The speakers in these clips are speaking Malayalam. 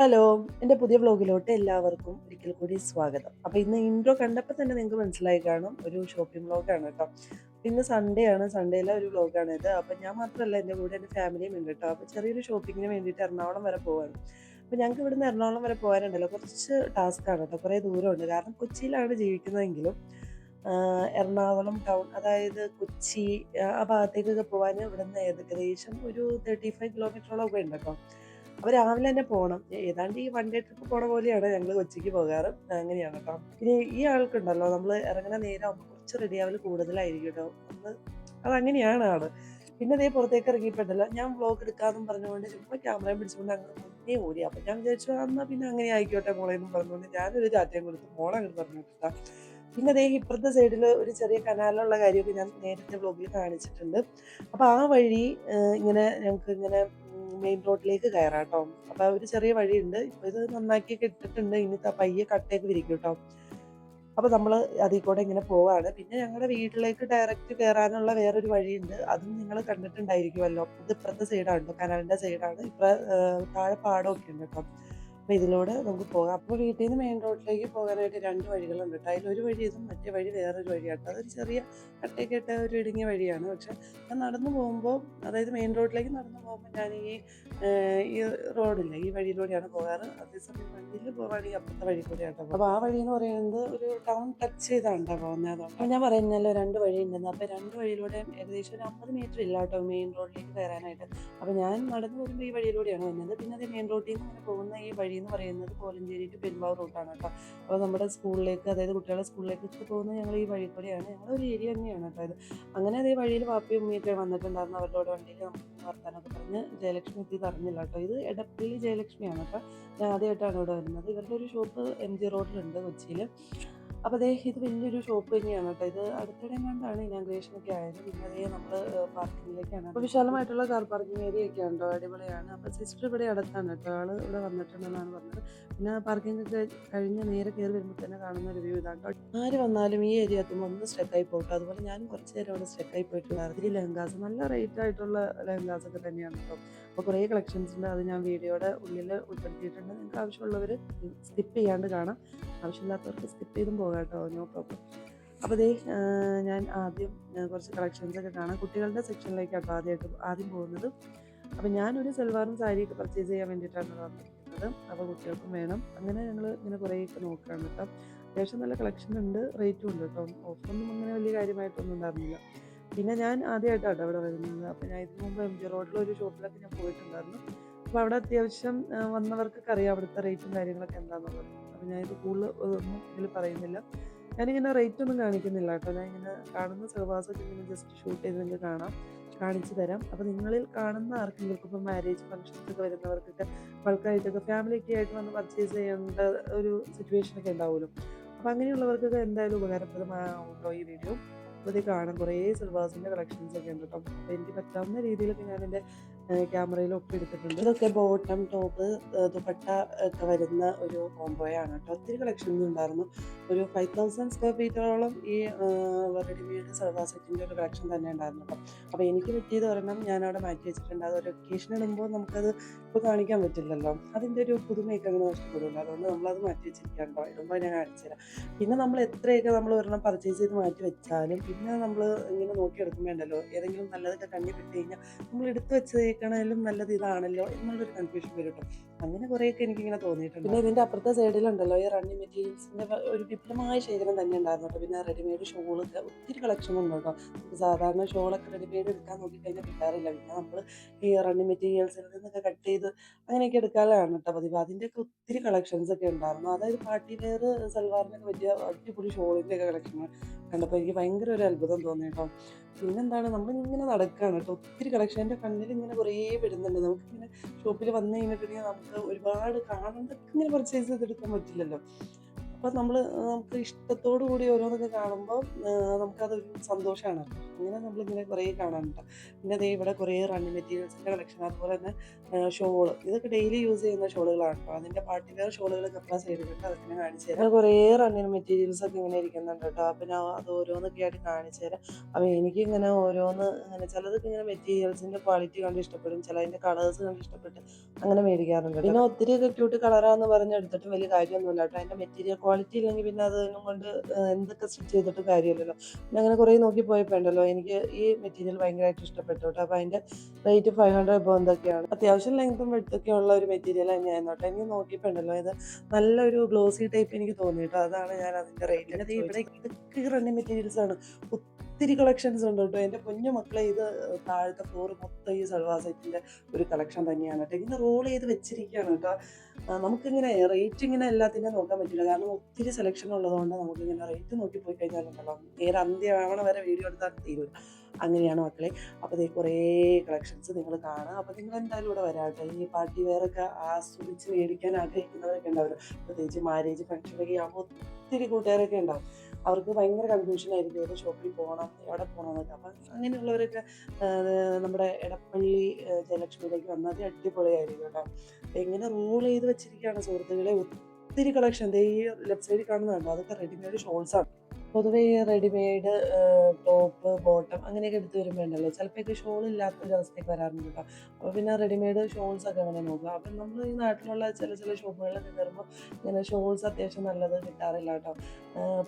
ഹലോ എന്റെ പുതിയ വ്ലോഗിലോട്ട് എല്ലാവർക്കും ഒരിക്കൽ കൂടി സ്വാഗതം. അപ്പോൾ ഇന്ന് ഇൻട്രോ കണ്ടപ്പോൾ തന്നെ നിങ്ങൾക്ക് മനസ്സിലായി കാണും ഒരു ഷോപ്പിംഗ് വ്ലോഗാണ് കേട്ടോ. ഇന്ന് സൺഡേ ആണ് സൺഡേയിലെ ഒരു വ്ലോഗാണ് ഇത്. അപ്പം ഞാൻ മാത്രമല്ല എന്റെ കൂടെ എന്റെ ഫാമിലിയും ഉണ്ട് കേട്ടോ. അപ്പോൾ ചെറിയൊരു ഷോപ്പിങ്ങിന് വേണ്ടിയിട്ട് എറണാകുളം വരെ പോവാണ്. അപ്പോൾ ഞങ്ങൾക്ക് ഇവിടുന്ന് എറണാകുളം വരെ പോകാനുണ്ടല്ലോ. കുറച്ച് ടാസ്ക്കാണ് കേട്ടോ കുറേ ദൂരമുണ്ട്. കാരണം കൊച്ചിയിലാണ് ജീവിക്കുന്നതെങ്കിലും എറണാകുളം ടൗൺ അതായത് കൊച്ചി ആ ഭാഗത്തേക്കൊക്കെ പോകാൻ ഇവിടുന്ന് ഏകദേശം ഒരു തേർട്ടി ഫൈവ് കിലോമീറ്ററോളം ഒക്കെ ഉണ്ട് കേട്ടോ. അപ്പോൾ രാവിലെ തന്നെ പോകണം ഏതാണ്ട് ഈ വൺ ഡേ ട്രിപ്പ് പോണ പോലെയാണ് ഞങ്ങൾ കൊച്ചിക്ക് പോകാറ്. അങ്ങനെയാണ് കേട്ടോ ഇനി ഈ ആൾക്കുണ്ടല്ലോ നമ്മൾ ഇറങ്ങുന്ന നേരം കുറച്ച് റെഡി ആവൽ കൂടുതലായിരിക്കും കേട്ടോ അത് അതങ്ങനെയാണ് ആൾ. പിന്നെ അതേ പുറത്തേക്ക് ഇറങ്ങിയിട്ടുണ്ടല്ലോ ഞാൻ വ്ലോഗ് എടുക്കാമെന്നും പറഞ്ഞുകൊണ്ട് ചുമ്മാ ക്യാമറയും പിടിച്ചുകൊണ്ട് അങ്ങനെ മുന്നേ ഓടി. അപ്പം ഞാൻ വിചാരിച്ചു എന്നാൽ പിന്നെ അങ്ങനെ ആയിക്കോട്ടെ മോളെ എന്നും പറഞ്ഞുകൊണ്ട് ഞാനൊരു ചാറ്റയും കൊടുത്ത് മോളെ അങ്ങനെ പറഞ്ഞു കൊടുക്കാം പിന്നെ അതേ ഇപ്പുറത്തെ സൈഡിൽ ഒരു ചെറിയ കനാലുള്ള കാര്യമൊക്കെ ഞാൻ നേരത്തെ വ്ളോഗിൽ കാണിച്ചിട്ടുണ്ട്. അപ്പോൾ ആ വഴി ഇങ്ങനെ ഞങ്ങൾക്ക് ഇങ്ങനെ മെയിൻ റോഡിലേക്ക് കയറാം കേട്ടോ അപ്പോൾ ഒരു ചെറിയ വഴിയുണ്ട്. ഇപ്പോൾ ഇത് നന്നാക്കിയൊക്കെ ഇട്ടിട്ടുണ്ട്. ഇനി പയ്യെ കട്ടേക്ക് വിരിക്കും കേട്ടോ അപ്പോൾ നമ്മൾ അതിൽ കൂടെ ഇങ്ങനെ പോവാണ്. പിന്നെ ഞങ്ങളുടെ വീട്ടിലേക്ക് ഡയറക്റ്റ് കയറാനുള്ള വേറൊരു വഴിയുണ്ട്. അതും നിങ്ങൾ കണ്ടിട്ടുണ്ടായിരിക്കുമല്ലോ. ഇത് ഇപ്പുറത്തെ സൈഡാണ് കേട്ടോ കനാലിന്റെ സൈഡാണ് ഇപ്പുറ താഴെ പാടമൊക്കെ ഉണ്ട് കേട്ടോ അപ്പോൾ ഇതിലൂടെ നമുക്ക് പോകാം. അപ്പോൾ വീട്ടിൽ നിന്ന് മെയിൻ റോഡിലേക്ക് പോകാനായിട്ട് രണ്ട് വഴികളുണ്ട് കേട്ടോ. അതിലൊരു വഴി ഇതും മറ്റേ വഴി വേറൊരു വഴിയാണ് അതൊരു ചെറിയ കട്ടയൊക്കെ ഒരു ഇടുങ്ങിയ വഴിയാണ്. പക്ഷെ ഞാൻ നടന്നു പോകുമ്പോൾ അതായത് മെയിൻ റോഡിലേക്ക് നടന്നു പോകുമ്പോൾ ഞാൻ ഈ ഈ റോഡില്ല ഈ വഴിയിലൂടെയാണ് പോകാറ്. അതേസമയം വണ്ടിയിൽ പോകുകയാണെങ്കിൽ അപ്പുറത്തെ വഴി കൂടെയാണ് അപ്പോൾ ആ വഴി എന്ന് പറയുന്നത് ഒരു ടൗൺ ടച്ച് ചെയ്താണ് പോകുന്നത് അപ്പോൾ ഞാൻ പറയുന്നല്ലോ രണ്ട് വഴി ഉണ്ടെന്ന് അപ്പോൾ രണ്ട് വഴിയിലൂടെ ഏകദേശം ഒരു അമ്പത് മീറ്റർ ഇല്ല കേട്ടോ മെയിൻ റോഡിലേക്ക് കയറാനായിട്ട്. അപ്പോൾ ഞാൻ നടന്നു വരുമ്പോൾ ഈ വഴിയിലൂടെയാണ് വന്നത് പിന്നെ അത് മെയിൻ റോഡിൽ നിന്ന് പോകുന്ന ഈ വഴി എന്ന് പറയുന്നത് കോലഞ്ചേരി ടു റൂട്ടാണ് കേട്ടോ. അപ്പോൾ നമ്മുടെ സ്കൂളിലേക്ക് അതായത് കുട്ടികളുടെ സ്കൂളിലേക്ക് പോകുന്നത് ഞങ്ങൾ ഈ വഴി കൂടെയാണ് ഞങ്ങളുടെ ഒരു ഏരിയ തന്നെയാണ് കേട്ടോ ഇത്. അങ്ങനെ അതേ വഴിയിൽ വാപ്പയും ഉമ്മയൊക്കെ വന്നിട്ടുണ്ടായിരുന്നു. അവരുടെ വണ്ടിയിൽ നമുക്ക് വർത്താനൊക്കെ പറഞ്ഞ് ജയലക്ഷ്മി എത്തി അറിഞ്ഞില്ല കേട്ടോ. ഇത് എടപ്പള്ളി ജയലക്ഷ്മിയാണ് കേട്ടോ. ഞാൻ ആദ്യമായിട്ടാണ് ഇവിടെ വരുന്നത്. ഇവരുടെ ഒരു ഷോപ്പ് എം ജി റോഡിലുണ്ട് കൊച്ചിയിൽ അപ്പോൾ അതേ ഇത് വലിയൊരു ഷോപ്പ് തന്നെയാണ് കേട്ടോ. ഇത് അടുത്തിടെ കണ്ടാണ് ഇനാഗ്രേഷൻ ഒക്കെ ആയത്. പിന്നെ അതേ നമ്മൾ പാർക്കിങ്ങിലേക്കാണ് അപ്പോൾ വിശാലമായിട്ടുള്ള കാർ പാർക്കിംഗ് ഏരിയ ഒക്കെ ഉണ്ടോ? അടിപൊളിയാണ്. അപ്പോൾ സിസ്റ്റർ ഇവിടെ അടുത്താണ് കേട്ടോ. ആൾ ഇവിടെ വന്നിട്ടുണ്ടെന്നാണ് പറഞ്ഞത്. പിന്നെ പാർക്കിംഗ് ഒക്കെ കഴിഞ്ഞ് നേരെ കയറി വരുമ്പോൾ തന്നെ കാണുന്ന ഒരു വ്യൂ ഇതാണ് കേട്ടോ. ആര് വന്നാലും ഈ ഏരിയ എത്തുമ്പോൾ ഒന്ന് സ്റ്റെക്കായി പോകട്ടോ അതുപോലെ ഞാൻ കുറച്ച് നേരം അവിടെ സ്റ്റെക്കായി പോയിട്ടുണ്ടായിരുന്നു ഈ ലെഹങ്കാസ് നല്ല റേറ്റ് ആയിട്ടുള്ള ലെഹങ്കാസ് ഒക്കെ തന്നെയാണ് കേട്ടോ. അപ്പോൾ കുറേ കളക്ഷൻസ് ഉണ്ട്. അത് ഞാൻ വീഡിയോയുടെ ഉള്ളിൽ ഉൾപ്പെടുത്തിയിട്ടുണ്ട്. നിങ്ങൾക്ക് ആവശ്യമുള്ളവർ സ്കിപ്പ് ചെയ്യാണ്ട് കാണാം. ആവശ്യമില്ലാത്തവർക്ക് സ്കിപ്പ് ചെയ്തും പോകാം. കേട്ടോ നോ പ്രോബ്ലം അപ്പോൾ ദേ ഞാൻ ആദ്യം കുറച്ച് കളക്ഷൻസൊക്കെ കാണാം. കുട്ടികളുടെ സെക്ഷനിലേക്കാട്ടോ ആദ്യമായിട്ട് ആദ്യം പോകുന്നത്. അപ്പോൾ ഞാനൊരു സൽവാറും സാരിയൊക്കെ പർച്ചേസ് ചെയ്യാൻ വേണ്ടിയിട്ടാണ് വന്നിരിക്കുന്നത്. അപ്പോൾ കുട്ടികൾക്കും വേണം. അങ്ങനെ ഞങ്ങൾ ഇങ്ങനെ കുറേയൊക്കെ നോക്കുകയാണ് കേട്ടോ. അത്യാവശ്യം നല്ല കളക്ഷൻ ഉണ്ട് റേറ്റും ഉണ്ട് കേട്ടോ. ഓഫറൊന്നും അങ്ങനെ വലിയ കാര്യമായിട്ടൊന്നും ഉണ്ടായിരുന്നില്ല. പിന്നെ ഞാൻ ആദ്യമായിട്ടാണ് അവിടെ വരുന്നത്. അപ്പോൾ ഞാൻ ഇതിനു മുമ്പ് എം ജി റോഡിലെ ഒരു ഷോപ്പിലൊക്കെ ഞാൻ പോയിട്ടുണ്ടായിരുന്നു. അപ്പോൾ അവിടെ അത്യാവശ്യം വന്നവർക്കൊക്കെ അറിയാം അവിടുത്തെ റേറ്റും കാര്യങ്ങളൊക്കെ എന്താണെന്നുള്ളത് അപ്പോൾ ഞാനിത് കൂടുതൽ ഒന്നും ഇതിൽ പറയുന്നില്ല. ഞാനിങ്ങനെ റേറ്റ് ഒന്നും കാണിക്കുന്നില്ല കേട്ടോ. ഞാൻ ഇങ്ങനെ കാണുന്ന സെർവാസൊക്കെ ഇങ്ങനെ ജസ്റ്റ് ഷൂട്ട് ചെയ്ത് നിങ്ങൾക്ക് കാണാം. കാണിച്ചു തരാം. അപ്പോൾ നിങ്ങളിൽ കാണുന്ന ആർക്കെങ്കിലും ഇപ്പോൾ മാരേജ് ഫംഗ്ഷൻസൊക്കെ വരുന്നവർക്കൊക്കെ ബൾക്കായിട്ടൊക്കെ ഫാമിലിയൊക്കെ ആയിട്ട് വന്ന് പർച്ചേസ് ചെയ്യേണ്ട ഒരു സിറ്റുവേഷൻ ഒക്കെ ഉണ്ടാവുമല്ലോ. അപ്പോൾ അങ്ങനെയുള്ളവർക്കൊക്കെ എന്തായാലും ഉപകാരപ്രദമാവുണ്ടോ ഈ വീഡിയോ അപ്പോൾ ഇത് കാണാം കുറേ സിൽവേഴ്സിന്റെ കളക്ഷൻസ് ഒക്കെ ഉണ്ട് കേട്ടോ. അപ്പോൾ എനിക്ക് പറ്റാവുന്ന രീതിയിലൊക്കെ ഞാൻ എന്റെ ക്യാമറയിൽ ഒക്കെ എടുത്തിട്ടുണ്ട്. ഇതൊക്കെ ബോട്ടം ടോപ്പ് ദുപ്പട്ട ഒക്കെ വരുന്ന ഒരു കോംബോയാണ് കേട്ടോ. ഒത്തിരി കളക്ഷൻസ് ഉണ്ടായിരുന്നു ഒരു ഫൈവ് തൗസൻഡ് സ്ക്വയർ ഫീറ്റോളം ഈ റെഡിമെയ്ഡ് സർവാ സെറ്റിന്റെ ഒരു കളക്ഷൻ തന്നെ ഉണ്ടായിരുന്നു കേട്ടോ. അപ്പോൾ എനിക്ക് പറ്റിയത് ഒരെണ്ണം ഞാൻ അവിടെ മാറ്റി വെച്ചിട്ടുണ്ട്. അത് ഒരു ഒക്കേഷൻ ഇടുമ്പോൾ നമുക്കത് ഇപ്പോൾ കാണിക്കാൻ പറ്റില്ലല്ലോ. അതിന്റെ ഒരു പുതുമയൊക്കെ അങ്ങനെ നഷ്ടപ്പെടില്ല അതുകൊണ്ട് നമ്മളത് മാറ്റി വെച്ചിരിക്കാം കേട്ടോ. ഇടുമ്പോൾ ഞാൻ കാണിച്ചു തരാം. പിന്നെ നമ്മൾ എത്രയൊക്കെ നമ്മൾ ഒരെണ്ണം പർച്ചേസ് ചെയ്ത് മാറ്റി വെച്ചാലും പിന്നെ നമ്മൾ ഇങ്ങനെ നോക്കിയെടുക്കുമ്പോൾ ഉണ്ടല്ലോ. ഏതെങ്കിലും നല്ലതൊക്കെ കണ്ണി പെട്ട് കഴിഞ്ഞാൽ നമ്മൾ എടുത്തു വെച്ചേക്കണേലും നല്ലത് ഇതാണല്ലോ എന്നുള്ളൊരു കൺഫ്യൂഷൻ വരും കേട്ടോ അങ്ങനെ കുറേയൊക്കെ എനിക്കിങ്ങനെ തോന്നിയിട്ടുണ്ട്. പിന്നെ ഇതിന്റെ അപ്പുറത്തെ സൈഡിലുണ്ടല്ലോ ഈ റണ്ണിങ് മെറ്റീരിയൽസിന്റെ ഒരു വിപുലമായ ശേഖരം തന്നെ ഉണ്ടായിരുന്നു കേട്ടോ പിന്നെ റെഡിമെയ്ഡ് ഷോളൊക്കെ ഒത്തിരി കളക്ഷൻ ഉണ്ട് കേട്ടോ സാധാരണ ഷോളൊക്കെ റെഡിമെയ്ഡ് എടുക്കാൻ നോക്കിക്കഴിഞ്ഞാൽ കിട്ടാറില്ല. പിന്നെ നമ്മൾ ഈ റണ്ണിങ് മെറ്റീരിയൽസിൽ നിന്നൊക്കെ കട്ട് ചെയ്ത് അങ്ങനെയൊക്കെ എടുക്കാനാണ് കേട്ടോ പതിവ്. അതിന്റെയൊക്കെ ഒത്തിരി കളക്ഷൻസ് ഒക്കെ ഉണ്ടായിരുന്നു. അതായത് പാർട്ടി വെയർ സൽവാറിനൊക്കെ പറ്റിയ അടിപൊളി ഷോളിന്റെ ഒക്കെ കളക്ഷൻ കണ്ടപ്പോൾ എനിക്ക് ഭയങ്കര ഒരു അത്ഭുതം തോന്നി കേട്ടോ പിന്നെന്താണ്? നമ്മളിങ്ങനെ നടക്കുകയാണ് കേട്ടോ ഒത്തിരി കളക്ഷൻ എന്റെ കണ്ണിൽ ഇങ്ങനെ കുറേ വരുന്നുണ്ട്. നമുക്കിങ്ങനെ ഷോപ്പിൽ വന്നു കഴിഞ്ഞിട്ടുണ്ടെങ്കിൽ നമുക്ക് ഒരുപാട് കാണേണ്ടതൊക്കെ ഇങ്ങനെ പർച്ചേസ് ചെയ്തെടുക്കാൻ പറ്റില്ലല്ലോ. അപ്പം നമ്മൾ നമുക്ക് ഇഷ്ടത്തോടു കൂടി ഓരോന്നൊക്കെ കാണുമ്പോൾ നമുക്കതൊരു സന്തോഷമാണ് അങ്ങനെ നമ്മളിങ്ങനെ കുറേ കാണാനുണ്ട് പിന്നെ അതേ ഇവിടെ കുറേ റണ്ണിങ് മെറ്റീരിയൽസിന്റെ കളക്ഷൻ അതുപോലെ തന്നെ ഷോൾ. ഇതൊക്കെ ഡെയിലി യൂസ് ചെയ്യുന്ന ഷോളുകളാണ് കേട്ടോ അതിന്റെ പാർട്ടി ഷോളുകളൊക്കെ ചെയ്തിട്ട് സൈഡിലുണ്ട് അതൊക്കെ കാണിച്ചു തരാം. കുറേ റണ്ണിങ് മെറ്റീരിയൽസ് ഒക്കെ ഇങ്ങനെ ഇരിക്കുന്നുണ്ട് കേട്ടോ അപ്പം ഞാൻ അത് ഓരോന്നൊക്കെ ആയിട്ട് കാണിച്ചു തരാം. അപ്പം എനിക്കിങ്ങനെ ഓരോന്ന് ഇങ്ങനെ ചിലതൊക്കെ ഇങ്ങനെ മെറ്റീരിയൽസിന്റെ ക്വാളിറ്റി കണ്ട് ഇഷ്ടപ്പെടും. ചിലതിന്റെ കളേഴ്സ് കണ്ട് ഇഷ്ടപ്പെട്ട് അങ്ങനെ മേടിക്കാറുണ്ട് പിന്നെ ഒത്തിരിയൊക്കെ ക്യൂട്ട് കളറാന്ന് പറഞ്ഞെടുത്തിട്ട് വലിയ കാര്യമൊന്നുമില്ല കേട്ടോ അതിന്റെ മെറ്റീരിയൽ ക്വാളിറ്റി ഇല്ലെങ്കിൽ പിന്നെ അതിനും കൊണ്ട് എന്തൊക്കെ സ്റ്റിച്ച് ചെയ്തിട്ട് കാര്യമില്ലല്ലോ. പിന്നെ അങ്ങനെ കുറേ നോക്കി പോയപ്പോൾ ഉണ്ടല്ലോ എനിക്ക് ഈ മെറ്റീരിയൽ ഭയങ്കരമായിട്ട് ഇഷ്ടപ്പെട്ടു കേട്ടോ. അപ്പോൾ അതിന്റെ റേറ്റ് ഫൈവ് ഹൺഡ്രഡ് ഇപ്പോൾ എന്തൊക്കെയാണ്? അത്യാവശ്യം ലെങ്ത്തും വെടുത്തൊക്കെ ഉള്ള ഒരു മെറ്റീരിയൽ തന്നെയായിരുന്നു കേട്ടോ. എനിക്ക് നോക്കിയപ്പോൾ ഉണ്ടല്ലോ ഇത് നല്ലൊരു ഗ്ലോസി ടൈപ്പ് എനിക്ക് തോന്നി കേട്ടോ. അതാണ് ഞാൻ അതിന്റെ റേറ്റ് അത് ഇവിടെ ഇതൊക്കെ റണ്ണിങ് മെറ്റീരിയൽസ് ആണ്. ഒത്തിരി കളക്ഷൻസ് ഉണ്ട് കേട്ടോ. എന്റെ കുഞ്ഞു മക്കളെ ഇത് താഴത്തെ ഫ്ലോർ മൊത്തം ഈ സൽവാർ സെറ്റിന്റെ ഒരു കളക്ഷൻ തന്നെയാണ് കേട്ടോ. ഇങ്ങനെ റോൾ ചെയ്ത് വെച്ചിരിക്കുകയാണ് കേട്ടോ. നമുക്കിങ്ങനെ റേറ്റ് ഇങ്ങനെ എല്ലാത്തിന്റെയും നോക്കാൻ പറ്റില്ല. കാരണം ഒത്തിരി സെലക്ഷൻ ഉള്ളതുകൊണ്ട് നമുക്കിങ്ങനെ റേറ്റ് നോക്കി പോയി കഴിഞ്ഞാലുണ്ടല്ലോ നേരെ അന്ത്യമാവണ വരെ വീഡിയോ എടുത്താൽ തീരൂല അങ്ങനെയാണ് മക്കളെ? അപ്പോൾ ഇതേ കുറേ കളക്ഷൻസ് നിങ്ങൾ കാണാം. അപ്പോൾ നിങ്ങൾ എന്തായാലും ഇവിടെ വരാട്ടെ. ഈ പാർട്ടി വെയറൊക്കെ ആസ്വദിച്ച് മേടിക്കാൻ ആഗ്രഹിക്കുന്നവരൊക്കെ ഉണ്ടാവും പ്രത്യേകിച്ച് മാരേജ് ഫംഗ്ഷനൊക്കെ ആകുമ്പോൾ ഒത്തിരി കൂട്ടുകാരൊക്കെ ഉണ്ടാവും. അവർക്ക് ഭയങ്കര കൺഫ്യൂഷൻ ആയിരിക്കും. ഏത് ഷോപ്പിൽ പോകണം എവിടെ പോകണം എന്നൊക്കെ. അപ്പം അങ്ങനെയുള്ളവരൊക്കെ നമ്മുടെ എടപ്പള്ളി ജയലക്ഷ്മിയിലേക്ക് വന്നാൽ അത് അടിപൊളിയായിരിക്കും കേട്ടോ. എങ്ങനെ റൂൾ ചെയ്ത് വെച്ചിരിക്കുകയാണ് സുഹൃത്തുക്കളെ. ഒത്തിരി കളക്ഷൻ ഈ ലെഫ്റ്റ് സൈഡിൽ കാണുന്നുണ്ടോ അതൊക്കെ റെഡിമെയ്ഡ് ഷോൾസാണ് പൊതുവേ ഈ റെഡിമെയ്ഡ് ടോപ്പ് ബോട്ടം അങ്ങനെയൊക്കെ എടുത്ത് വരുമ്പോൾ ഉണ്ടല്ലോ ചിലപ്പോഴൊക്കെ ഷോൾ ഇല്ലാത്ത അവസ്ഥയൊക്കെ വരാറുണ്ട് കേട്ടോ. അപ്പോൾ പിന്നെ റെഡിമെയ്ഡ് ഷോൾസ് ഒക്കെ അങ്ങനെ നോക്കുക. അപ്പം നമ്മൾ ഈ നാട്ടിലുള്ള ചില ചില ഷോപ്പുകളിലൊക്കെ കയറുമ്പോൾ ഇങ്ങനെ ഷോൾസ് അത്യാവശ്യം നല്ലത് കിട്ടാറില്ല കേട്ടോ.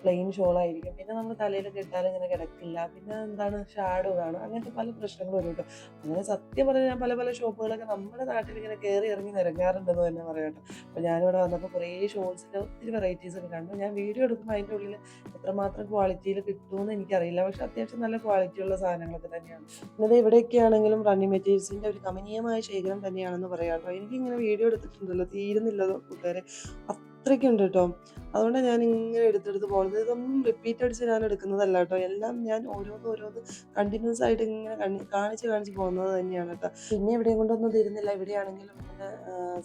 പ്ലെയിൻ ഷോൾ ആയിരിക്കും. പിന്നെ നമ്മൾ തലയിൽ കിട്ടാൻ ഇങ്ങനെ കിടക്കില്ല. പിന്നെ എന്താണ്? ഷാഡോ കാണും. അങ്ങനത്തെ പല പ്രശ്നങ്ങളും വരും കേട്ടോ. അങ്ങനെ സത്യം പറഞ്ഞാൽ പല പല ഷോപ്പുകളൊക്കെ നമ്മുടെ നാട്ടിൽ ഇങ്ങനെ കയറി ഇറങ്ങി നിരങ്ങാറുണ്ടെന്ന് തന്നെ പറയാം കേട്ടോ. അപ്പോൾ ഞാനിവിടെ വന്നപ്പോൾ കുറേ ഷോൾസിന്റെ ഒത്തിരി വെറൈറ്റീസ് ഒക്കെ കണ്ടു. ഞാൻ വീഡിയോ എടുക്കുമ്പോൾ അതിന്റെ ഉള്ളിൽ എത്രമാത്രം ക്വാളിറ്റിയിൽ കിട്ടുമെന്ന് എനിക്കറിയില്ല. പക്ഷെ അത്യാവശ്യം നല്ല ക്വാളിറ്റിയുള്ള സാധനങ്ങളൊക്കെ തന്നെയാണ്. ഇന്നത് ഇവിടെയൊക്കെ ആണെങ്കിലും റണ്ണിങ് മെറ്റീരിയൽസിന്റെ ഒരു കമനീയമായ ശേഖരം തന്നെയാണെന്ന് പറയാം കേട്ടോ എനിക്കിങ്ങനെ വീഡിയോ എടുത്തിട്ടുണ്ടല്ലോ തീരുന്നില്ലതോ കൂട്ടുകാരെ. അത്രയ്ക്കുണ്ട് കേട്ടോ അതുകൊണ്ടാണ് ഞാൻ ഇങ്ങനെ എടുത്തെടുത്ത് പോകുന്നത് ഇതൊന്നും റിപ്പീറ്റ് അടിച്ച് ഞാൻ എടുക്കുന്നതല്ല കേട്ടോ. എല്ലാം ഞാൻ ഓരോന്ന് ഓരോന്ന് കണ്ടിന്യൂസ് ആയിട്ട് ഇങ്ങനെ കാണിച്ച് കാണിച്ച് പോകുന്നത് തന്നെയാണ് കേട്ടോ. പിന്നെ ഇവിടെയും കൊണ്ടൊന്നും തരുന്നില്ല. ഇവിടെയാണെങ്കിലും ഇങ്ങനെ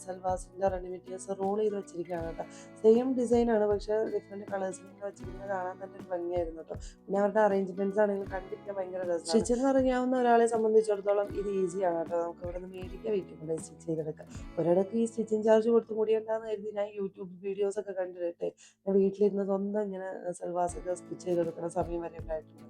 സൽവാസിന്റെ റണ്ണി മെറ്റീരിയൽസ് റോൾ ചെയ്ത് വെച്ചിരിക്കുകയാണ് കേട്ടോ. സെയിം ഡിസൈനാണ് പക്ഷേ ഡിഫറെന്റ് കളേഴ്സ് ഇങ്ങനെ വെച്ചിരിക്കുന്നത് കാണാൻ തന്നെ ഒരു ഭംഗിയായിരുന്നു കേട്ടോ. പിന്നെ അവരുടെ അറേഞ്ച്മെന്റ്സ് ആണെങ്കിലും കണ്ടിരിക്കാൻ ഭയങ്കര രസമാണ്. സ്റ്റിച്ചെന്ന് അറിയാവുന്ന ഒരാളെ സംബന്ധിച്ചിടത്തോളം ഇത് ഈസിയാണ് കേട്ടോ. നമുക്ക് ഇവിടെ നിന്ന് മേടിക്കാൻ വീട്ടിൽ സ്റ്റിച്ച് ചെയ്തെടുക്കാം. ഒരിടക്ക് ഈ സ്റ്റിച്ചിങ് ചാർജ് കൊടുത്ത് കൂടിയുണ്ടാന്ന് കരുതി ഞാൻ യൂട്യൂബ് വീഡിയോസ് ഒക്കെ കണ്ടിട്ട് വീട്ടിലിരുന്ന് സ്വന്തം ഇങ്ങനെ സെൽവാസൊക്കെ സ്റ്റിച്ച് ചെയ്തെടുക്കുന്ന സമയം വരെ ഉണ്ടായിട്ടുണ്ട്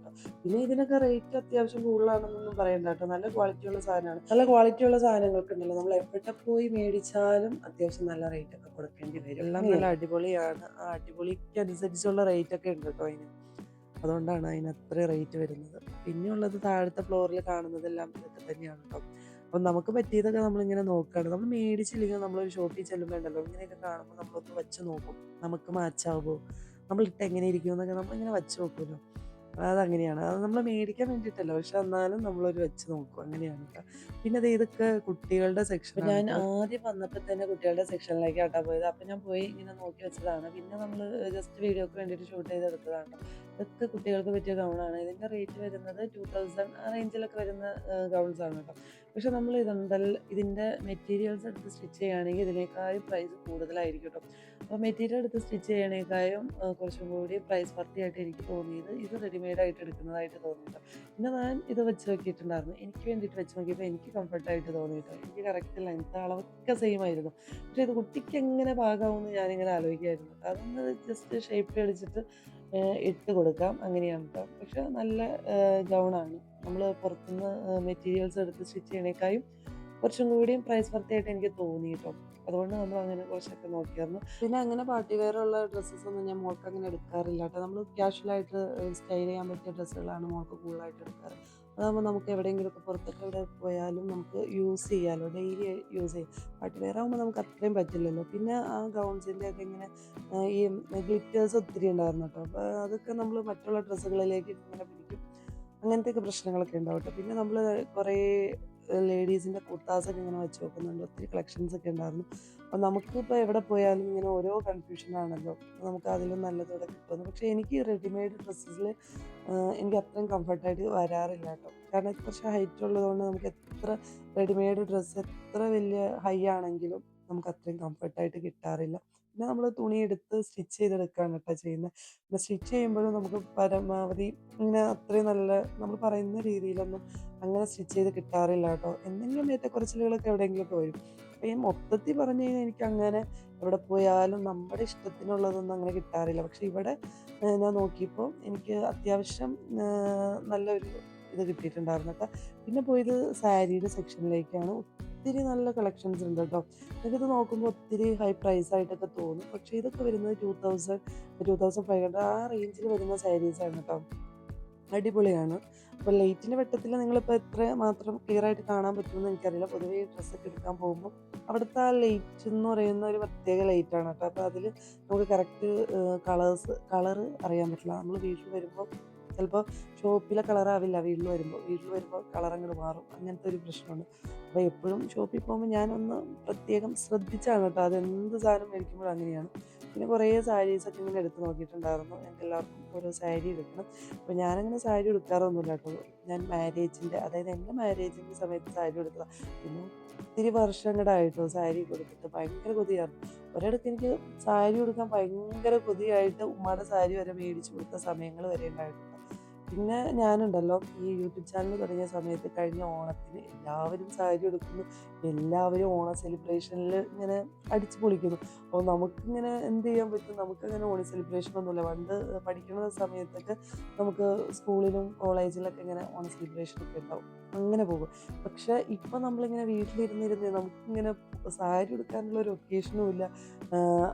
പിന്നെ ഇതിനൊക്കെ റേറ്റ് അത്യാവശ്യം കൂടുതലാണെന്നൊന്നും പറയണ്ട കേട്ടോ. നല്ല ക്വാളിറ്റിയുള്ള സാധനമാണ്. നല്ല ക്വാളിറ്റിയുള്ള സാധനങ്ങൾക്ക് ഉണ്ടല്ലോ. നമ്മൾ എവിടെ പോയി മേടിച്ചാലും അത്യാവശ്യം നല്ല റേറ്റ് ഒക്കെ കൊടുക്കേണ്ടി വരും. എല്ലാം നല്ല അടിപൊളിയാണ്. ആ അടിപൊളിക്ക് അനുസരിച്ചുള്ള റേറ്റ് ഒക്കെ ഉണ്ട് കേട്ടോ അതിന്. അതുകൊണ്ടാണ് അതിന് അത്ര റേറ്റ് വരുന്നത്. പിന്നെയുള്ളത് താഴത്തെ ഫ്ലോറിൽ കാണുന്നതെല്ലാം ഇതൊക്കെ തന്നെയാണ് കേട്ടോ. അപ്പം നമുക്ക് പറ്റിയതൊക്കെ നമ്മളിങ്ങനെ നോക്കുകയാണ് നമ്മൾ മേടിച്ചില്ലെങ്കിൽ നമ്മളൊരു ഷോപ്പിൽ ചെല്ലുമ്പോൾ ഉണ്ടല്ലോ ഇങ്ങനെയൊക്കെ കാണുമ്പോൾ നമ്മളൊന്ന് വെച്ച് നോക്കും. നമുക്ക് മാച്ചാവുമോ? നമ്മൾ ഇട്ട് എങ്ങനെ ഇരിക്കും എന്നൊക്കെ നമ്മളിങ്ങനെ വെച്ച് നോക്കുമല്ലോ അങ്ങനെയാണ് അത് നമ്മൾ മേടിക്കാൻ വേണ്ടിയിട്ടല്ല. പക്ഷെ എന്നാലും നമ്മളൊരു വെച്ച് നോക്കും. അങ്ങനെയാണ് കേട്ടോ പിന്നെ അത് ഇതൊക്കെ കുട്ടികളുടെ സെക്ഷൻ ഞാൻ ആദ്യം വന്നപ്പോൾ തന്നെ കുട്ടികളുടെ സെക്ഷനിലേക്ക് ആട്ടാ പോയത്. അപ്പം ഞാൻ പോയി ഇങ്ങനെ നോക്കി വെച്ചതാണ്. പിന്നെ നമ്മൾ ജസ്റ്റ് വീഡിയോക്ക് വേണ്ടിയിട്ട് ഷൂട്ട് ചെയ്തെടുത്തതാണ് ഇതൊക്കെ കുട്ടികൾക്ക് പറ്റിയ ഗൗണാണ്. ഇതിന്റെ റേറ്റ് വരുന്നത് ടു തൗസൻഡ് ആ റേഞ്ചിലൊക്കെ വരുന്ന ഗൗൺസ് ആണ് കേട്ടോ പക്ഷെ നമ്മൾ ഇതെന്തെല്ലാം ഇതിന്റെ മെറ്റീരിയൽസ് എടുത്ത് സ്റ്റിച്ച് ചെയ്യുകയാണെങ്കിൽ ഇതിനേക്കാളും പ്രൈസ് കൂടുതലായിരിക്കും കേട്ടോ. അപ്പോൾ മെറ്റീരിയൽ എടുത്ത് സ്റ്റിച്ച് ചെയ്യണേക്കാളും കുറച്ചും കൂടി പ്രൈസ് വർത്തിയായിട്ട് എനിക്ക് തോന്നിയത് ഇത് റെഡിമെയ്ഡ് ആയിട്ട് എടുക്കുന്നതായിട്ട് തോന്നി കേട്ടോ. പിന്നെ ഞാൻ ഇത് വെച്ച് നോക്കിയിട്ടുണ്ടായിരുന്നു. എനിക്ക് വേണ്ടിയിട്ട് വെച്ച് നോക്കിയപ്പോൾ എനിക്ക് കംഫർട്ടായിട്ട് തോന്നിയിട്ടോ എനിക്ക് കറക്റ്റ് ലെങ്ത് അളവൊക്കെ സെയിം ആയിരുന്നു. പക്ഷേ ഇത് കുട്ടിക്ക് എങ്ങനെ പാകാവുമെന്ന് ഞാനിങ്ങനെ ആലോചിക്കായിരുന്നു അതൊന്ന് ജസ്റ്റ് ഷേപ്പ് അടിച്ചിട്ട് ഏഹ് ഇട്ട് കൊടുക്കാം. അങ്ങനെയാണ് കേട്ടോ. പക്ഷെ നല്ല ഗൗണാണ് നമ്മൾ പുറത്തുനിന്ന് മെറ്റീരിയൽസ് എടുത്ത് സ്റ്റിച്ച് ചെയ്യണേക്കാളും കുറച്ചും കൂടിയും പ്രൈസ് വർത്തിയായിട്ട് എനിക്ക് തോന്നി കേട്ടോ അതുകൊണ്ട് നമ്മൾ അങ്ങനെ കുറച്ചൊക്കെ നോക്കിയായിരുന്നു. പിന്നെ അങ്ങനെ പാർട്ടി വെയർ ഉള്ള ഡ്രസ്സസ് ഒന്നും ഞാൻ മോൾക്ക് അങ്ങനെ എടുക്കാറില്ല കേട്ടോ. നമ്മൾ ക്യാഷ്വലായിട്ട് സ്റ്റൈൽ ചെയ്യാൻ പറ്റിയ ഡ്രസ്സുകളാണ് മോൾക്ക് കൂടുതലായിട്ട് എടുക്കാറ്. അതാകുമ്പോൾ നമുക്ക് എവിടെയെങ്കിലും ഒക്കെ പുറത്തൊക്കെ എവിടെ പോയാലും നമുക്ക് യൂസ് ചെയ്യാമല്ലോ ഡെയിലി യൂസ് ചെയ്യാം. പാർട്ടി വെയർ ആകുമ്പോൾ നമുക്ക് അത്രയും പറ്റില്ലല്ലോ. പിന്നെ ആ ഗൗൺസിന്റെ ഒക്കെ ഇങ്ങനെ ഈ ഗ്ലിറ്റേഴ്സ് ഒത്തിരി ഉണ്ടായിരുന്നു കേട്ടോ. അപ്പോൾ അതൊക്കെ നമ്മൾ മറ്റുള്ള ഡ്രസ്സുകളിലേക്ക് ഇങ്ങനെ പിടിക്കും. അങ്ങനത്തെയൊക്കെ പ്രശ്നങ്ങളൊക്കെ ഉണ്ടാവും പിന്നെ നമ്മൾ കുറേ ലേഡീസിന്റെ കുർത്താസൊക്കെ ഇങ്ങനെ വെച്ച് നോക്കുന്നുണ്ട് ഒത്തിരി കളക്ഷൻസ് ഒക്കെ ഉണ്ടായിരുന്നു. അപ്പം നമുക്കിപ്പോൾ എവിടെ പോയാലും ഇങ്ങനെ ഓരോ കൺഫ്യൂഷനാണല്ലോ നമുക്ക് അതിലും നല്ലതോടെ കിട്ടുന്നു. പക്ഷേ എനിക്ക് റെഡിമെയ്ഡ് ഡ്രസ്സസിൽ എനിക്ക് അത്രയും കംഫർട്ടായിട്ട് വരാറില്ല കേട്ടോ. കാരണം കുറച്ച് ഹൈറ്റ് ഉള്ളതുകൊണ്ട് നമുക്ക് എത്ര റെഡിമെയ്ഡ് ഡ്രസ്സ് എത്ര വലിയ ഹൈ ആണെങ്കിലും നമുക്ക് അത്രയും കംഫർട്ടായിട്ട് കിട്ടാറില്ല. പിന്നെ നമ്മൾ തുണി എടുത്ത് സ്റ്റിച്ച് ചെയ്തെടുക്കുകയാണ് കേട്ടോ ചെയ്യുന്നത് പിന്നെ സ്റ്റിച്ച് ചെയ്യുമ്പോഴും നമുക്ക് പരമാവധി ഇങ്ങനെ അത്രയും നല്ല നമ്മൾ പറയുന്ന രീതിയിലൊന്നും അങ്ങനെ സ്റ്റിച്ച് ചെയ്ത് കിട്ടാറില്ല കേട്ടോ. എന്തെങ്കിലും ഏറ്റക്കുറച്ചിലുകളൊക്കെ എവിടെയെങ്കിലുമൊക്കെ വരും. അപ്പം ഈ മൊത്തത്തിൽ പറഞ്ഞു കഴിഞ്ഞാൽ എനിക്ക് അങ്ങനെ എവിടെ പോയാലും നമ്മുടെ ഇഷ്ടത്തിനുള്ളതൊന്നും അങ്ങനെ കിട്ടാറില്ല. പക്ഷെ ഇവിടെ ഞാൻ നോക്കിയപ്പോൾ എനിക്ക് അത്യാവശ്യം നല്ലൊരു ഇത് കിട്ടിയിട്ടുണ്ടായിരുന്നു കേട്ടോ. പിന്നെ പോയത് സാരിയുടെ സെക്ഷനിലേക്കാണ്. ഒത്തിരി നല്ല കളക്ഷൻസ് ഉണ്ട് കേട്ടോ എനിക്കിത് നോക്കുമ്പോൾ ഒത്തിരി ഹൈ പ്രൈസ് ആയിട്ടൊക്കെ തോന്നും. പക്ഷേ ഇതൊക്കെ വരുന്നത് two thousand two thousand five hundred ആ റേഞ്ചിൽ വരുന്ന സാരീസാണ് കേട്ടോ അടിപൊളിയാണ്. അപ്പോൾ ലൈറ്റിന്റെ വെട്ടത്തിൽ നിങ്ങളിപ്പോൾ എത്ര മാത്രം ക്ലിയർ ആയിട്ട് കാണാൻ പറ്റുമെന്ന് എനിക്കറിയില്ല. പൊതുവേ ഡ്രസ്സൊക്കെ എടുക്കാൻ പോകുമ്പോൾ അവിടുത്തെ ആ ലൈറ്റ് എന്ന് പറയുന്ന ഒരു പ്രത്യേക ലൈറ്റാണ് കേട്ടോ അപ്പോൾ അതിൽ നമുക്ക് കറക്റ്റ് കളേഴ്സ് കളർ അറിയാൻ പറ്റില്ല. നമ്മൾ വീട്ടിൽ വരുമ്പോൾ ചിലപ്പോൾ ഷോപ്പിലെ കളറാവില്ല വീട്ടിൽ വരുമ്പോൾ വീട്ടിൽ വരുമ്പോൾ കളർ അങ്ങോട്ട് മാറും. അങ്ങനത്തെ ഒരു പ്രശ്നമുണ്ട്. അപ്പോൾ എപ്പോഴും ഷോപ്പിൽ പോകുമ്പോൾ ഞാനൊന്ന് പ്രത്യേകം ശ്രദ്ധിച്ചാണ് കേട്ടോ അതെന്ത് സാധനം മേടിക്കുമ്പോഴും അങ്ങനെയാണ്. പിന്നെ കുറേ സാരീസൊക്കെ ഇങ്ങനെ എടുത്ത് നോക്കിയിട്ടുണ്ടായിരുന്നു. ഞങ്ങൾക്ക് എല്ലാവർക്കും ഓരോ സാരി എടുക്കണം. അപ്പോൾ ഞാനങ്ങനെ സാരി എടുക്കാറൊന്നുമില്ല കേട്ടോ. ഞാൻ മാരേജിന്റെ അതായത് എന്റെ മാരേജിന്റെ സമയത്ത് സാരി എടുക്കുക പിന്നെ ഒത്തിരി വർഷം കൂടെ ആയിട്ടോ സാരി കൊടുത്തിട്ട് ഭയങ്കര കൊതിയായിരുന്നു. ഒരിടത്ത് എനിക്ക് സാരി കൊടുക്കാൻ ഭയങ്കര കൊതിയായിട്ട് ഉമ്മയുടെ സാരി വരെ മേടിച്ച് കൊടുത്ത സമയങ്ങൾ വരെ ഉണ്ടായിട്ടുണ്ട്. പിന്നെ ഞാനുണ്ടല്ലോ ഈ യൂട്യൂബ് ചാനൽ തുടങ്ങിയ സമയത്ത് കഴിഞ്ഞ ഓണത്തിന് എല്ലാവരും സാരി എടുക്കുന്നു എല്ലാവരും ഓണ സെലിബ്രേഷനിൽ ഇങ്ങനെ അടിച്ചു പൊളിക്കുന്നു. അപ്പോൾ നമുക്കിങ്ങനെ എന്ത് ചെയ്യാൻ പറ്റും? നമുക്കങ്ങനെ ഓണ സെലിബ്രേഷൻ ഒന്നുമില്ല. പണ്ട് പഠിക്കുന്ന സമയത്തൊക്കെ നമുക്ക് സ്കൂളിലും കോളേജിലൊക്കെ ഇങ്ങനെ ഓണ സെലിബ്രേഷൻ ഒക്കെ ഉണ്ടാവും. അങ്ങനെ പോകും. പക്ഷെ ഇപ്പം നമ്മളിങ്ങനെ വീട്ടിലിരുന്നിരുന്ന് നമുക്കിങ്ങനെ സാരി എടുക്കാനുള്ള ഒരു ഒക്കേഷനും ഇല്ല.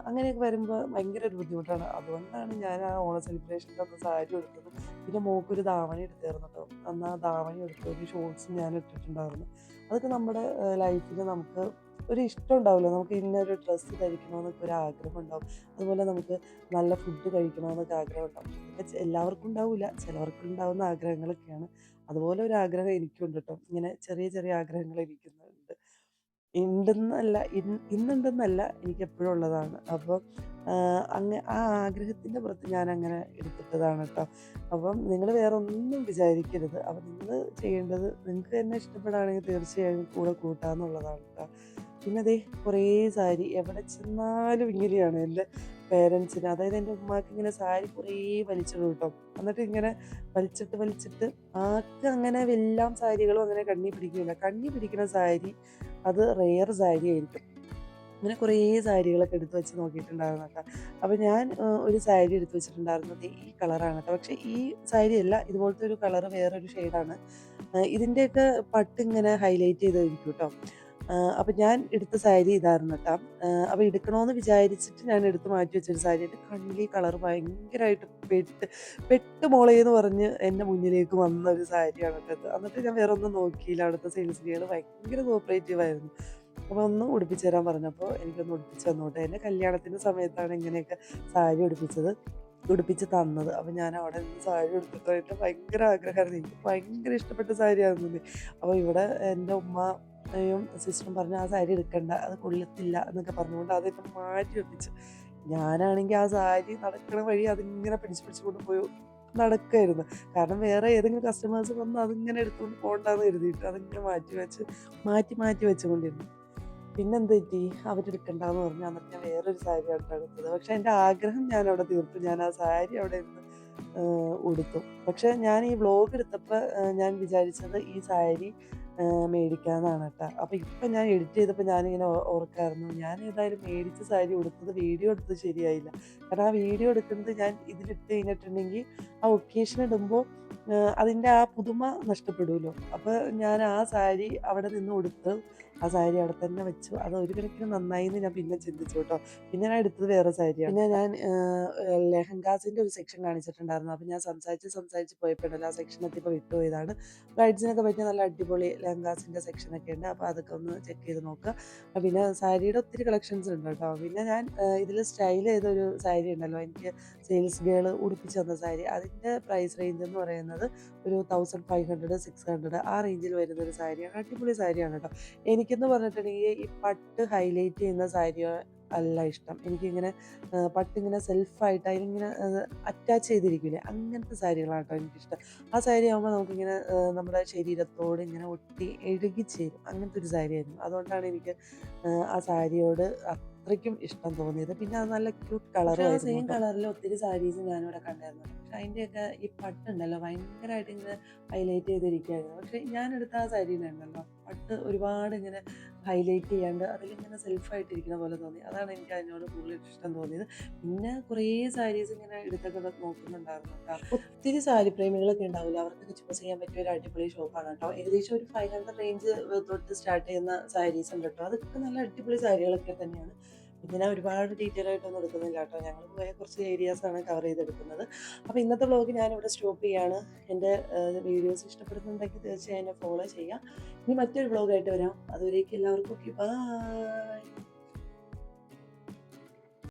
അങ്ങനെയൊക്കെ വരുമ്പോൾ ഭയങ്കര ഒരു ബുദ്ധിമുട്ടാണ്. അതുകൊണ്ടാണ് ഞാൻ ആ ഓണ സെലിബ്രേഷന്റെ അന്ന് സാരി എടുത്തത് പിന്നെ മോക്കൊരു ധാവണി എടുത്തായിരുന്നു കേട്ടോ അന്ന് ആ ധാവണി എടുത്ത ഒരു ഷോർട്സും ഞാൻ ഇട്ടിട്ടുണ്ടായിരുന്നു. അതൊക്കെ നമ്മുടെ ലൈഫിൽ നമുക്ക് ഒരു ഇഷ്ടം ഉണ്ടാവില്ല നമുക്ക് ഇന്നൊരു ഡ്രസ്സ് ധരിക്കണമെന്നൊക്കെ ഒരു ആഗ്രഹം ഉണ്ടാവും അതുപോലെ നമുക്ക് നല്ല ഫുഡ് കഴിക്കണമെന്നൊക്കെ ആഗ്രഹം ഉണ്ടാവും ഇതൊക്കെ എല്ലാവർക്കും ഉണ്ടാവില്ല ചിലവർക്ക് ഉണ്ടാവുന്ന ആഗ്രഹങ്ങളൊക്കെയാണ്. അതുപോലെ ഒരു ആഗ്രഹം എനിക്കുണ്ട് കേട്ടോ ഇങ്ങനെ ചെറിയ ചെറിയ ആഗ്രഹങ്ങൾ എനിക്കുന്നുണ്ട്. ഉണ്ടെന്നല്ല ഇന്നുണ്ടെന്നല്ല എനിക്ക് എപ്പോഴും ഉള്ളതാണ് അപ്പോൾ അങ്ങ ആ ആഗ്രഹത്തിന്റെ പുറത്ത് ഞാൻ അങ്ങനെ എടുത്തിട്ടതാണ് കേട്ടോ അപ്പം നിങ്ങൾ വേറെ ഒന്നും വിചാരിക്കരുത്. അപ്പം നിങ്ങൾ ചെയ്യേണ്ടത് നിങ്ങൾക്ക് തന്നെ ഇഷ്ടപ്പെടുകയാണെങ്കിൽ തീർച്ചയായും കൂടെ കൂട്ടാന്നുള്ളതാണ് കേട്ടോ പിന്നെ അതേ കുറേ സാരി എവിടെ ചെന്നാലും ഇങ്ങനെയാണ് എന്റെ പേരൻസിന് അതായത് എന്റെ ഉമ്മാക്ക് ഇങ്ങനെ സാരി കുറേ വലിച്ചിടും കേട്ടോ. എന്നിട്ട് ഇങ്ങനെ വലിച്ചിട്ട് വലിച്ചിട്ട് ആക്ക് അങ്ങനെ എല്ലാം സാരികളും അങ്ങനെ കണ്ണി പിടിക്കില്ല. കണ്ണി പിടിക്കുന്ന സാരി അത് റെയർ സാരി ആയിരിക്കും. അങ്ങനെ കുറേ സാരികളൊക്കെ എടുത്ത് വെച്ച് നോക്കിയിട്ടുണ്ടായിരുന്നു കേട്ടോ. അപ്പോൾ ഞാൻ ഒരു സാരി എടുത്ത് വെച്ചിട്ടുണ്ടായിരുന്നത് ഈ കളറാണ് കേട്ടോ. പക്ഷേ ഈ സാരി അല്ല ഇതുപോലത്തെ ഒരു കളറ് വേറൊരു ഷെയ്ഡാണ് ഇതിന്റെയൊക്കെ പട്ട് ഇങ്ങനെ ഹൈലൈറ്റ് ചെയ്തായിരിക്കും കേട്ടോ. അപ്പം ഞാൻ എടുത്ത സാരി ഇതായിരുന്നു കേട്ടോ. അപ്പോൾ എടുക്കണമെന്ന് വിചാരിച്ചിട്ട് ഞാൻ എടുത്ത് മാറ്റി വെച്ചൊരു സാരി എന്റെ കണ്ണിൽ കളർ ഭയങ്കരമായിട്ട് പെട്ട് പെട്ട് മോളേ എന്ന് പറഞ്ഞ് എന്റെ മുന്നിലേക്ക് വന്ന ഒരു സാരിയാണ് കേട്ടത് എന്നിട്ട് ഞാൻ വേറെ ഒന്നും നോക്കിയില്ല. അവിടുത്തെ സെയിൽസ് ഗേൾ ഭയങ്കര കോപ്പറേറ്റീവ് ആയിരുന്നു. അപ്പോൾ ഒന്ന് ഉടുപ്പിച്ച് തരാൻ പറഞ്ഞപ്പോൾ എനിക്കൊന്ന് ഉടുപ്പിച്ച് തന്നോട്ടെ. എന്റെ കല്യാണത്തിന്റെ സമയത്താണ് ഇങ്ങനെയൊക്കെ സാരി ഉടുപ്പിച്ചത് ഉടുപ്പിച്ച് തന്നത്. അപ്പോൾ ഞാൻ അവിടെ നിന്ന് സാരി ഉടുത്തിട്ടായിട്ട് ഭയങ്കര ആഗ്രഹമായിരുന്നു. എനിക്ക് ഭയങ്കര ഇഷ്ടപ്പെട്ട സാരിയായിരുന്നു അപ്പോൾ ഇവിടെ എന്റെ ഉമ്മയും സിസ്റ്ററും പറഞ്ഞു ആ സാരി എടുക്കണ്ട അത് കൊള്ളത്തില്ല എന്നൊക്കെ പറഞ്ഞുകൊണ്ട് അതിപ്പം മാറ്റി വെപ്പിച്ചു. ഞാനാണെങ്കിൽ ആ സാരി നടക്കണ വഴി അതിങ്ങനെ പിടിച്ച് പിടിച്ച് കൊണ്ട് പോയി നടക്കായിരുന്നു. കാരണം വേറെ ഏതെങ്കിലും കസ്റ്റമേഴ്സ് വന്ന് അതിങ്ങനെ എടുത്തുകൊണ്ട് പോകണ്ടെന്ന് കരുതിയിട്ട് അതിങ്ങനെ മാറ്റി വെച്ച് മാറ്റി മാറ്റി വെച്ചുകൊണ്ടിരുന്നു. പിന്നെ എന്ത് പറ്റി അവരെടുക്കണ്ടെന്ന് പറഞ്ഞു. അന്നിട്ട് ഞാൻ വേറൊരു സാരി അവിടെ എടുത്തത്. പക്ഷെ എന്റെ ആഗ്രഹം ഞാൻ അവിടെ തീർത്തു. ഞാൻ ആ സാരി അവിടെ ഇരുന്ന് ഉടുത്തു. പക്ഷെ ഞാൻ ഈ വ്ളോഗ് എടുത്തപ്പോൾ ഞാൻ വിചാരിച്ചത് ഈ സാരി മേടിക്കാമെന്നാണ് കേട്ടോ. അപ്പോൾ ഇപ്പം ഞാൻ എഡിറ്റ് ചെയ്തപ്പോൾ ഞാനിങ്ങനെ ഓർക്കായിരുന്നു. ഞാൻ ഏതായാലും മേടിച്ച സാരി ഉടുത്തത് വീഡിയോ എടുത്തത് ശരിയായില്ല. കാരണം ആ വീഡിയോ എടുക്കുന്നത് ഞാൻ ഇതിലിട്ട് കഴിഞ്ഞിട്ടുണ്ടെങ്കിൽ ആ ഒക്കേഷൻ ഇടുമ്പോൾ അതിന്റെ ആ പുതുമ നഷ്ടപ്പെടുമല്ലോ അപ്പോൾ ഞാൻ ആ സാരി അവിടെ നിന്ന് ഉടുത്ത് ആ സാരി അവിടെ തന്നെ വെച്ചു. അത് ഒരു കണക്കിന് നന്നായി എന്ന് ഞാൻ പിന്നെ ചിന്തിച്ചു കേട്ടോ. പിന്നെ ഞാൻ എടുത്തത് വേറെ സാരിയാണ്. പിന്നെ ഞാൻ ലെഹങ്കാസിന്റെ ഒരു സെക്ഷൻ കാണിച്ചിട്ടുണ്ടായിരുന്നു. അപ്പോൾ ഞാൻ സംസാരിച്ച് സംസാരിച്ച് പോയപ്പോഴല്ലോ ആ സെക്ഷൻ എത്തിയപ്പോൾ വിട്ടുപോയതാണ് ബ്രൈഡ്സിനൊക്കെ പറ്റിയ നല്ല അടിപൊളി ലെഹങ്കാസിന്റെ സെക്ഷനൊക്കെ ഉണ്ട്. അപ്പോൾ അതൊക്കെ ഒന്ന് ചെക്ക് ചെയ്ത് നോക്കുക പിന്നെ സാരിയുടെ ഒത്തിരി കളക്ഷൻസ് ഉണ്ട് കേട്ടോ. പിന്നെ ഞാൻ ഇതിൽ സ്റ്റൈൽ ചെയ്തൊരു സാരി ഉണ്ടല്ലോ. എനിക്ക് സെയിൽസ് ഗേൾ ഉടുപ്പിച്ച് തന്ന സാരി. അതിന്റെ പ്രൈസ് റേഞ്ച് എന്ന് പറയുന്നത് ഒരു thousand five hundred six hundred ആ റേഞ്ചിൽ വരുന്ന ഒരു സാരിയാണ് അടിപൊളി സാരിയാണ് കേട്ടോ എനിക്കെന്ന് പറഞ്ഞിട്ടുണ്ടെങ്കിൽ ഈ പട്ട് ഹൈലൈറ്റ് ചെയ്യുന്ന സാരി അല്ല ഇഷ്ടം. എനിക്കിങ്ങനെ പട്ടിങ്ങനെ സെൽഫായിട്ട് അതിലിങ്ങനെ അറ്റാച്ച് ചെയ്തിരിക്കില്ലേ അങ്ങനത്തെ സാരികളാണ് കേട്ടോ എനിക്കിഷ്ടം. ആ സാരി ആകുമ്പോൾ നമുക്കിങ്ങനെ നമ്മുടെ ശരീരത്തോട് ഇങ്ങനെ ഒട്ടി എഴുകി ചേരും. അങ്ങനത്തെ ഒരു സാരിയായിരുന്നു. അതുകൊണ്ടാണ് എനിക്ക് ആ സാരിയോട് അത്രയ്ക്കും ഇഷ്ടം തോന്നിയത്. പിന്നെ അത് നല്ല ക്യൂട്ട് കളറും സെയിം കളറിൽ ഒത്തിരി സാരീസ് ഞാനിവിടെ കണ്ടായിരുന്നു. പക്ഷെ അതിന്റെയൊക്കെ ഈ പട്ടുണ്ടല്ലോ ഭയങ്കരമായിട്ട് ഇങ്ങനെ ഹൈലൈറ്റ് ചെയ്തിരിക്കുകയായിരുന്നു പക്ഷെ ഞാൻ എടുത്ത ആ സാരീനുണ്ടല്ലോ പട്ട് ഒരുപാട് ഇങ്ങനെ ഹൈലൈറ്റ് ചെയ്യാണ്ട് അതിലിങ്ങനെ സെൽഫായിട്ടിരിക്കുന്ന പോലെ തോന്നി. അതാണ് എനിക്ക് അതിനോട് കൂടുതൽ ഇഷ്ടം തോന്നിയത്. പിന്നെ കുറേ സാരീസ് ഇങ്ങനെ എടുത്തൊക്കെ നോക്കുന്നുണ്ടായിരുന്നു കേട്ടോ ഒത്തിരി സാരി പ്രേമികളൊക്കെ ഉണ്ടാവില്ല അവർക്ക് ചൂസ് ചെയ്യാൻ പറ്റിയ ഒരു അടിപൊളി ഷോപ്പാണ് കേട്ടോ ഏകദേശം ഒരു ഫൈവ് ഹൺഡ്രഡ് റേഞ്ച് തൊട്ട് സ്റ്റാർട്ട് ചെയ്യുന്ന സാരീസ് ഉണ്ട് കേട്ടോ അതൊക്കെ നല്ല അടിപൊളി സാരികളൊക്കെ തന്നെയാണ്. ഞാൻ ഒരുപാട് ഡീറ്റെയിൽ ആയിട്ടൊന്നും എടുക്കുന്നില്ല കേട്ടോ. ഞങ്ങൾ പോയ കുറച്ച് ഏരിയാസ് ആണ് കവർ ചെയ്തെടുക്കുന്നത്. അപ്പോൾ ഇന്നത്തെ വ്ളോഗ് ഞാനിവിടെ സ്റ്റോപ്പ് ചെയ്യാണ്. എന്റെ വീഡിയോസ് ഇഷ്ടപ്പെടുന്നുണ്ടെങ്കിൽ തീർച്ചയായും എന്നെ ഫോളോ ചെയ്യാം. ഇനി മറ്റൊരു വ്ളോഗായിട്ട് വരാം. അതുവരേക്കും എല്ലാവർക്കും ഓക്കെ ബൈ